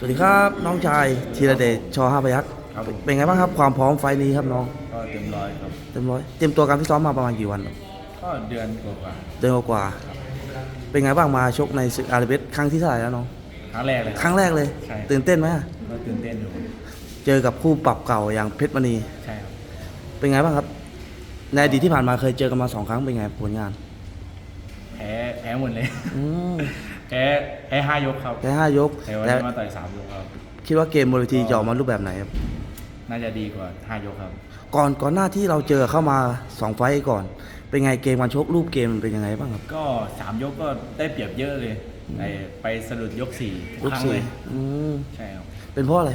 สวัสดีครับน้องชายธีรเดชชห้าพยักษ์ครับผมเป็นไงบ้างครับความพร้อมไฟล์นี้ครับน้องก็เต็มร้อยครับ เต็มร้อยเตรียมตัวการฟิตซ้อมมาประมาณกี่วันครับก็เดือนกว่าเดือนกว่าๆเป็นไงบ้างมาชกในศึกอาร์เบสครั้งที่เท่าไหร่แล้วน้อง ๆครั้งแรกเลยครั้งแรกเลย ใช่ ตื่นเต้นไหมก็ตื่นเต้นอยู่เจอกับคู่ปรับเก่าอย่างเพชรมณีใช่ครับเป็นไงบ้างครับในอดีตที่ผ่านมาเคยเจอกันมาสองครั้งเป็นไงผลงานแพ้แพ้หมดเลย อืม แพ้แพ้ห้ายกครับแค่ห้ายกแต่วันแต่นี้มาต่อยสามยกครับ คิดว่าเกมบนเวทีจะออกมารูปแบบไหนครับ น่าจะดีกว่าห้ายกครับ ก่อนก่อนหน้าที่เราเจอเข้ามาสองไฟต์ก่อน เป็นไงเกมการชกรูปเกมเป็นยังไงบ้างครับ ก็สามยกก็ได้เปรียบเยอะเลยไอไปสะดุดยกสี่ทุยกกครั้งสี่เลยอืมใช่ครับ เป็นเพราะอะไร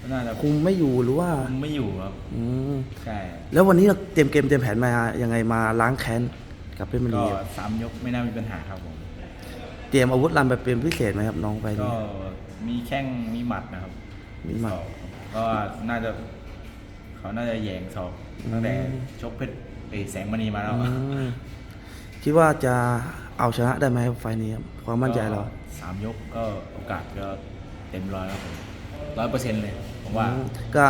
ก็น่าจะคุมไม่อยู่หรือว่าคุมไม่อยู่ครับอืมใช่ แล้ววันนี้เราเตรียมเกมเตรียมแผนมายังไงมาล้างแค้นกับเพชรมก็ณีสามยกไม่น่ามีปัญหาครับผม เตรียมอาวุธลันไปเป็นพิเศษไหมครับน้องไปก็นี้มีแข้งมีหมัดนะครับมีหมัดศอกก็น่าจะ เขาน่าจะแยงศอกตั้งแต่ชกเพชรไอแสงมณีมาแล้วอืมคิดว่าจะเอาชนะได้ไหมครับไฟล์นี้ครับความมั่นใจเราก็สามยกก็โอกาสก็เต็มร้อยครับผมร้อยเปอร์เซ็นต์เลยผมว่าอืมก็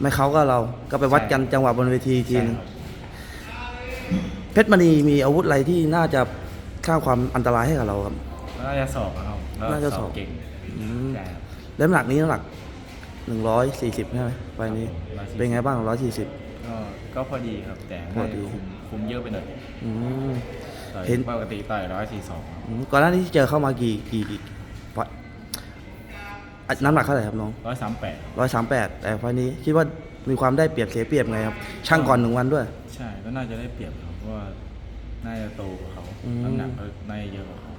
ไม่เขาก็เราก็ไปวัดกันจังหวะบนเวทีอีกทีใช่นึงครับเพชรมณีมีอาวุธอะไรที่น่าจะสร้างความอันตรายให้กับเราครับ น่าจะสอบอะครับแล้วน่าจะสอบเก่งอืมใช่ครับแล้วน้ำหนักนี้น้ำหนักหนึ่งร้อยสี่สิบใช่ไหมไฟล์นี้ครับ140เป็นไงบ้างร้อยสี่สิบก็ก็พอดีครับแต่พอดีคุมคุมเยอะไปหน่อยอืมต่อยเห็นปกติต่อยร้อยสี่สองอืมก่อนหน้านี้ที่เจอเข้ามากี่กี่กี่ไฟล์อะน้ำหนักเท่าไหร่ครับน้องร้อยสามแปดร้อยสามแปดแต่ไฟล์นี้คิดว่ามีความได้เปรียบเสียเปรียบไงครับ ช่างก่อนหนึ่งวันด้วย ใช่ก็น่าจะได้เปรียบครับเพราะว่าน่าจะโตกว่าเขาอืมน้ำหนักก็น่าจะเยอะกว่าเขา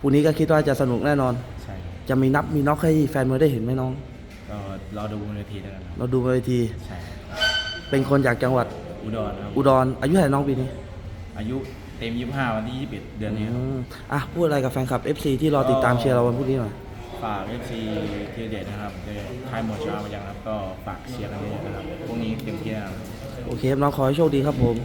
พรุ่งนี้ก็คิดว่าจะสนุกแน่นอน ใช่ครับจะมีนับมีน็อกให้แฟนมวยได้เห็นไหมน้อง ก็รอดูบนเวทีแล้วกันครับเราดูบนเวที ใช่ครับเป็นคนจากจังหวัดอุดรครับอุดร อายุเท่าไหร่น้องปีนี้อายุเต็ม 25 วันที่ 21 เดือนนี้ครับ อืมอะพูดอะไรกับแฟนคลับ FC ที่รอติดตามเชียร์เราวันพรุ่งนี้หน่อย ฝาก FC เทียเดชนะครับในค่ายมวยชามายังครับ ก็ฝากเชียร์กันเยอะๆนะครับพรุ่งนี้เต็มที่นะครับ โอเคครับน้องขอให้โชคดีครับผม